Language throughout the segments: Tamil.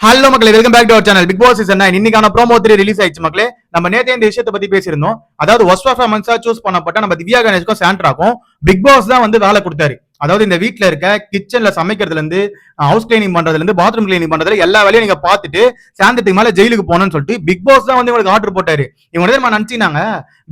ஹலோ மக்களே welcome back to our channel Bigg Boss season இன்னைக்கான ப்ரோமோ த்ரீ ரிலீஸ் ஆயிடுச்சு மக்களே. நம்ம நேத்தே இந்த விஷயத்தை பத்தி பேசியிருந்தோம். அதாவது ஒஸ்ட் பர்ஃபார்மன்ஸா சூஸ் பண்ணப்பட்ட நம்ம திவ்யா கணேஷ்க்கும் சாண்ட்ராக்கும் பிக் பாஸ் தான் வந்து வேலை கொடுத்தாரு. அதாவது இந்த வீட்டுல இருக்க கிச்சன்ல சமைக்கிறதுல இருந்து ஹவுஸ் கிளீனிங் பண்றதுல இருந்து பாத்ரூம் கிளீனிங் பண்றதுல எல்லா வேலையும் நீங்க பார்த்துட்டு சாயந்தரத்துக்கு மேல ஜெயிலுக்கு போனோம்னு சொல்லிட்டு பிக் பாஸ் தான் வந்து உங்களுக்கு ஆர்டர் போட்டாரு. இவங்க நம்ம நினைச்சினாங்க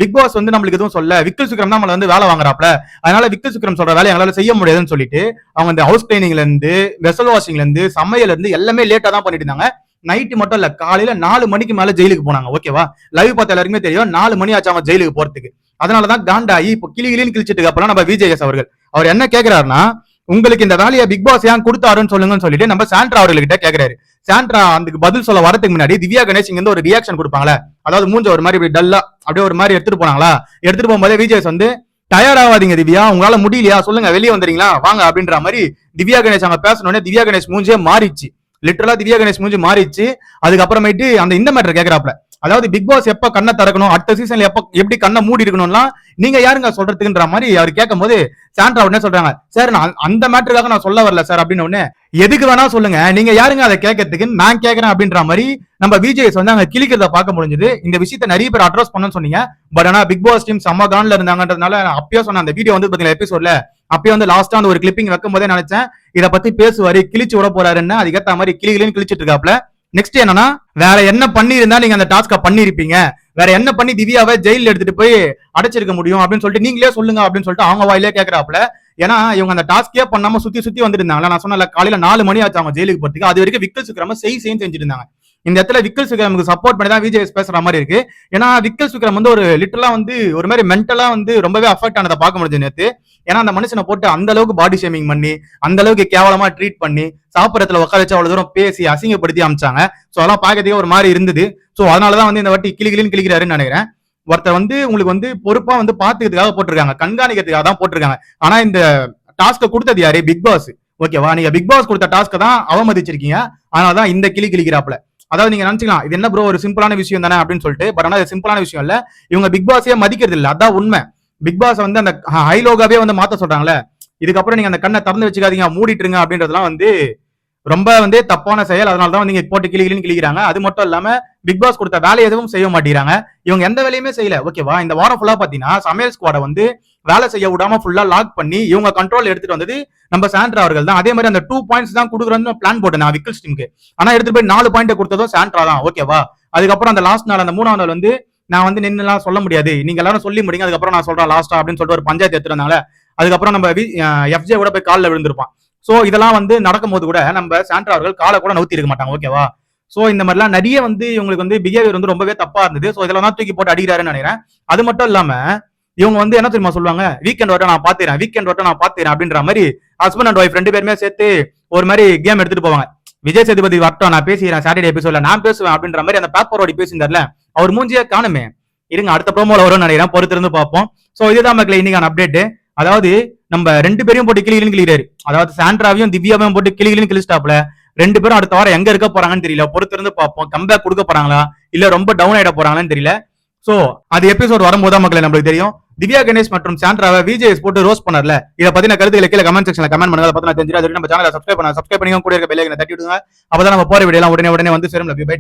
பிக் பாஸ் வந்து நம்மளுக்கு எதுவும் சொல்ல விக்கல் சுக்ரம் தான் நம்மள வந்து வேலை வாங்குறாப்ல. அதனால விக்கல் சுக்ரம் சொல்ற வேலை எங்களால செய்ய முடியாதுன்னு சொல்லிட்டு அவங்க இந்த ஹவுஸ் கிளீனிங்ல இருந்து வெசல் வாஷிங்ல இருந்து சமையல்ல இருந்து எல்லாமே லேட்டா தான் பண்ணிட்டு இருந்தாங்க. நைட்டு மட்டும் இல்ல காலையில நாலு மணிக்கு மேல ஜெயிலுக்கு போனாங்க ஓகேவா லைவ் பார்த்த எல்லாருக்குமே தெரியும் நாலு மணி ஆச்சு அவங்க ஜெயிலுக்கு போறதுக்கு. அதனாலதான் காண்டாயி இப்போ கிளி கிளின்னு கிழிச்சிட்டு அப்புறம் நம்ம விஜயஸ் அவர்கள். அவர் என்ன கேட்கிறாருன்னா உங்களுக்கு இந்த வேலையை பிக் பாஸ் ஏன் கொடுத்தாருன்னு சொல்லுங்கன்னு சொல்லிட்டு நம்ம சாண்ட்ரா அவர்கள்கிட்ட கேட்கிறாரு சாண்ட்ரா அதுக்கு பதில் சொல்ல வரதுக்கு முன்னாடி திவ்யா கணேஷ் இங்க ஒரு ரியாக்ஷன் கொடுப்பாங்களே அதாவது மூஞ்ச ஒரு மாதிரி இப்படி டல்லா அப்படியே ஒரு மாதிரி எடுத்துட்டு போனாங்களா? எடுத்துட்டு போகும்போதே விஜயஸ் வந்து டயர்ட் ஆகாதீங்க திவ்யா உங்களால முடியலையா? சொல்லுங்க வெளியே வந்துறீங்களா வாங்க அப்படின்ற மாதிரி திவ்யா கணேஷ் அங்க பேசணுன்னே திவ்யா கணேஷ் மூஞ்சே மாறிச்சு லிட்டரலா திவ்யா கணேஷ் மூஞ்சி மாறிச்சு அதுக்கப்புறமேட்டு அந்த இந்த மேட்டர் கேட்கறாப்ல அதாவது பிக் பாஸ் எப்ப கண்ணை திறக்கணும் அடுத்த சீசன்ல எப்ப எப்படி கண்ணை மூடி இருக்கணும்லாம் நீங்க யாருங்க சொல்றதுக்குன்ற மாதிரி அவர் கேட்கும் போது சாண்ட்ரா உடனே சொல்றாங்க சார் நான் அந்த மேட்டருக்காக நான் சொல்ல வரல சார் அப்படின்னு உடனே எதுக்கு வேணா சொல்லுங்க நீங்க யாருங்க அதை கேட்கறதுக்கு நான் கேட்கறேன் அப்படின்ற மாதிரி நம்ம விஜய்ஸ் வந்து அங்க கிளிக்கிறத பார்க்க முடிஞ்சது. இந்த விஷயத்த நிறைய பேர் அட்ரஸ் பண்ணணும்னு சொன்னீங்க. பட் ஆனா பிக் பாஸ் டீம் செம்ம கான்ல இருந்தாங்கன்றதுனால நான் அப்பயே சொன்ன அந்த வீடியோ வந்து பாத்தீங்கன்னா எபிசோட்ல அப்பயே வந்து லாஸ்டா அந்த ஒரு கிளிப்பிங் வைக்கும் போதே நினைச்சேன் இதை பத்தி பேசுவாரு கிழிச்சு விட போறாருன்னு. அதுக்கேற்ற மாதிரி கிளிகளின்னு கிழிச்சிட்டு இருக்காப்ல நெக்ஸ்ட் என்னன்னா வேற என்ன பண்ணிருந்தா நீங்க அந்த டாஸ்க பண்ணிருப்பீங்க வேற என்ன பண்ணி திவ்யாவை ஜெயில எடுத்துட்டு போய் அடைச்சிருக்க முடியும் அப்படின்னு சொல்லிட்டு நீங்களே சொல்லுங்க அப்படின்னு சொல்லிட்டு அவங்க வாயிலே கேட்கறாப்ல ஏன்னா இவங்க அந்த டாஸ்கே பண்ணாம சுத்தி சுத்தி வந்துருந்தாங்களா? நான் சொன்னல காலையில நாலு மணி ஆச்சு அவங்க ஜெயிலுக்கு போறதுக்கு. அது வரைக்கும் விக்கல் சுக்கிரம செய் செய்யும் செஞ்சிருந்தாங்க இந்த இடத்துல விக்கல் சுக்ரமுக்கு சப்போர்ட் பண்ணி தான் விஜய் பேசுற மாதிரி இருக்கு. ஏன்னா விக்கல் சுக்ரம் வந்து ஒரு லிட்டரலா வந்து ஒரு மாதிரி மென்டலா வந்து ரொம்பவே அஃபெக்ட் ஆனதை பார்க்க முடிஞ்சது நேற்று ஏன்னா அந்த மனுஷனை போட்டு அந்த அளவுக்கு பாடி ஷேமிங் பண்ணி அந்த அளவுக்கு கேவலமா ட்ரீட் பண்ணி சாப்பிட்றதுல உட்கார வச்சு அவ்வளவு தூரம் பேசி அசிங்கப்படுத்தி அமிச்சாங்க. சோ அதெல்லாம் பார்க்கறதுக்கே ஒரு மாதிரி இருந்தது. சோ அதனாலதான் வந்து இந்த வாட்டி கிளி கிளின்னு கிளிக்கிறாருன்னு நினைக்கிறேன். ஒருத்தர் வந்து உங்களுக்கு வந்து பொறுப்பா வந்து பாத்துக்கிறதுக்காக போட்டிருக்காங்க. கண்காணிக்கிறதுக்காக தான் போட்டிருக்காங்க. ஆனா இந்த டாஸ்க கொடுத்தது யாரு? பிக் பாஸ் ஓகேவா நீங்க பிக் பாஸ் கொடுத்த டாஸ்க தான் அவமதிச்சிருக்கீங்க. அதனாலதான் இந்த கிளி கிளிக்கிறாப்ல அதாவது நீங்க நினைச்சுக்கலாம் இது என்ன ப்ரோ ஒரு சிம்பிளான விஷயம் தானே அப்படின்னு சொல்லிட்டு பட் ஆனா சிம்பிளான விஷயம் இல்ல. இவங்க பிக் பாஸே மதிக்கிறது இல்ல. அதான் உண்மை. பிக் பாஸ் வந்து அந்த ஹைலோகாவே வந்து மாத்த சொல்றாங்களே இதுக்கப்புறம் நீங்க அந்த கண்ணை திறந்து வச்சுக்காதீங்க மூடிட்டுருங்க அப்படின்றதுலாம் வந்து ரொம்ப வந்து தப்பான செயல் அதனால தான் நீங்க போட்டு கிளிகிளின்னு கிளிக்கிறாங்க அது மட்டும் இல்லாம பிக் பாஸ் கொடுத்த வேலை எதுவும் செய்ய மாட்டேங்கிறாங்க. இவங்க எந்த வேலையுமே செய்யல. ஓகேவா இந்த வாரம் ஃபுல்லா பாத்தீங்கன்னா சமையல் ஸ்குவாட வந்து வேலை செய்ய விடாம ஃபுல்லா லாக் பண்ணி இவங்க கண்ட்ரோல் எடுத்துட்டு வந்தது நம்ம சாண்ட்ரா அவர்கள் தான். அதே மாதிரி அந்த டூ பாயிண்ட்ஸ் தான் கொடுக்குறோம்னு பிளான் போட்டேன் நான் விக்கல்ஸ் டீமுக்கு ஆனா எடுத்துட்டு போய் நாலு பாயிண்ட் கொடுத்ததும் சாண்ட்ரா தான். ஓகேவா அதுக்கப்புறம் அந்த லாஸ்ட் நாள் அந்த மூணாம் நாள் வந்து நான் வந்து நின்னுலாம் சொல்ல முடியாது. நீங்க எல்லாரும் சொல்லி முடிங்க. அதுக்கப்புறம் நான் சொல்றேன் லாஸ்டா அப்படின்னு சொல்லிட்டு ஒரு பஞ்சாயத்து எடுத்துருந்தாங்க அதுக்கப்புறம் நம்ம எஃப்ஜே கூட போய் காலில் விழுந்திருப்பான். சோ இதெல்லாம் வந்து நடக்கும்போது கூட நம்ம சாண்ட்ரா அவர்கள் காலை கூட நவுத்தி இருக்க மாட்டாங்க ஓகேவா சோ இந்த மாதிரிலாம் நிறைய வந்து இவங்களுக்கு வந்து பிஹேவியர் வந்து ரொம்பவே தப்பா இருந்தது. சோ இதெல்லாம் தான் தூக்கி போட்டு அடிக்கிறாருன்னு நினைக்கிறேன். அது மட்டும் இல்லாம இவங்க வந்து என்ன தெரியுமா சொல்லுவாங்க? வீக்கெண்ட் வரட்டும் நான் பாத்துறேன் வீக்கெண்ட் வரட்டும் நான் பாத்துறேன் அப்படின்ற மாதிரி ஹஸ்பண்ட் அண்ட் ஒய்ஃப் ரெண்டு பேருமே சேர்த்து ஒரு மாதிரி கேம் எடுத்துட்டு போவாங்க. விஜய் சேதுபதி வரட்டும் நான் பேசுகிறேன் சாட்டர்டே எபிசோட்ல நான் பேசுவேன் அப்படின்ற மாதிரி அந்த பேப்பர் ஓடி பேசியிருந்தார்ல அவர் மூஞ்சியே காணுமே. இருங்க அடுத்த ப்ரோமோல வரும்னு நினைக்கிறேன் பொறுத்திருந்து பார்ப்போம். சோ இதுதான் மக்கள் இன்னைக்கான அப்டேட் அதாவது நம்ம ரெண்டு பேரையும் போட்டு கிளி கிளின்னு கிளிக்கிறாரு அதாவது சாண்ட்ராவையும் திவ்யாவையும் போட்டு கிளி கிளின்னு கிளிஸ்டாப்ல ரெண்டு பேரும் அடுத்த வாரம் எங்க இருக்க போறாங்கன்னு தெரியல. பொறுத்திருந்து பார்ப்போம். கம்பேக் கொடுக்க போறாங்களா? இல்ல ரொம்ப டவுன் ஆயிட போறாங்களான்னு தெரியல. சோ அது எபிசோட் வரும்போது மக்களை நம்மளுக்கு தெரியும். திவ்யா கணேஷ் மற்றும் சாண்ட்ராவை விஜேஎஸ் போட்டு ரோஸ் பண்ணல இதை பத்தின கருத்துக்களை கீழே கமெண்ட் செக்ஷன்ல கமெண்ட் பண்ணுங்க. அதை பத்தி நான் தெரிஞ்சு அது நம்ம சேனலை சப்ஸ்கிரைப் பண்ண சப்ஸ்கிரைப் பண்ணி கூட இருக்க பெல்லைக்கனை தட்டி விடுங்க. அப்பதான் நம்ம போற வீடியோ உடனே உடனே வந்து சேரும். Love by